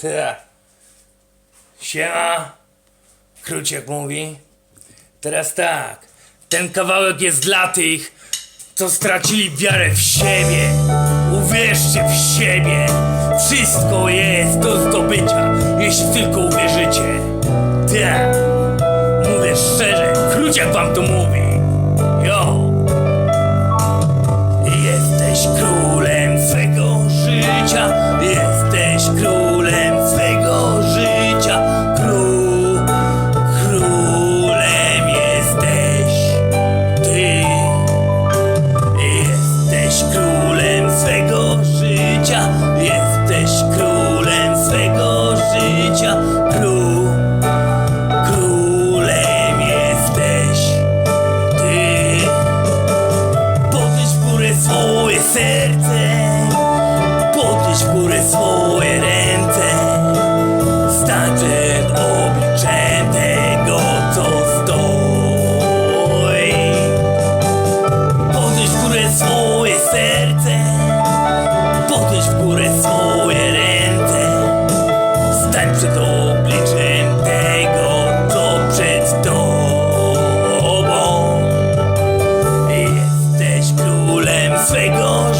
Ty. Siema. Kruciek mówi. Teraz tak. Ten kawałek jest dla tych, co stracili wiarę w siebie. Uwierzcie w siebie. Wszystko jest do zdobycia, jeśli tylko uwierzycie. Tak. Mówię szczerze, Kruciak wam to mówi. Yo. Jesteś królem swego życia, jesteś królem serce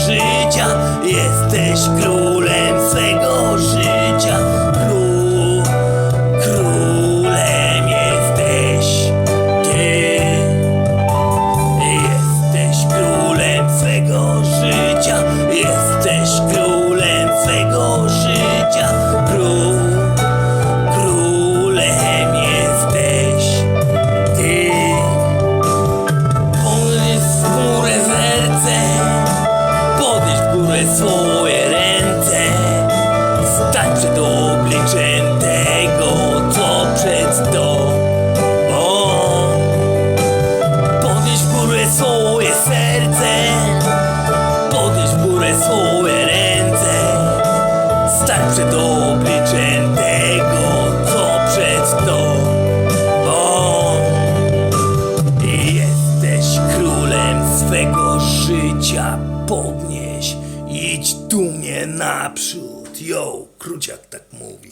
życia, jesteś królem swego Górę swoje ręce. Stań przed obliczem tego, co przed tobą Podnieś w górę swoje serce Podnieś w górę swoje ręce. Stań przed obliczem tego, co przed tobą Jesteś królem swego życia, podnieś, idź dumnie naprzód. Yo, Kruciak tak mówi.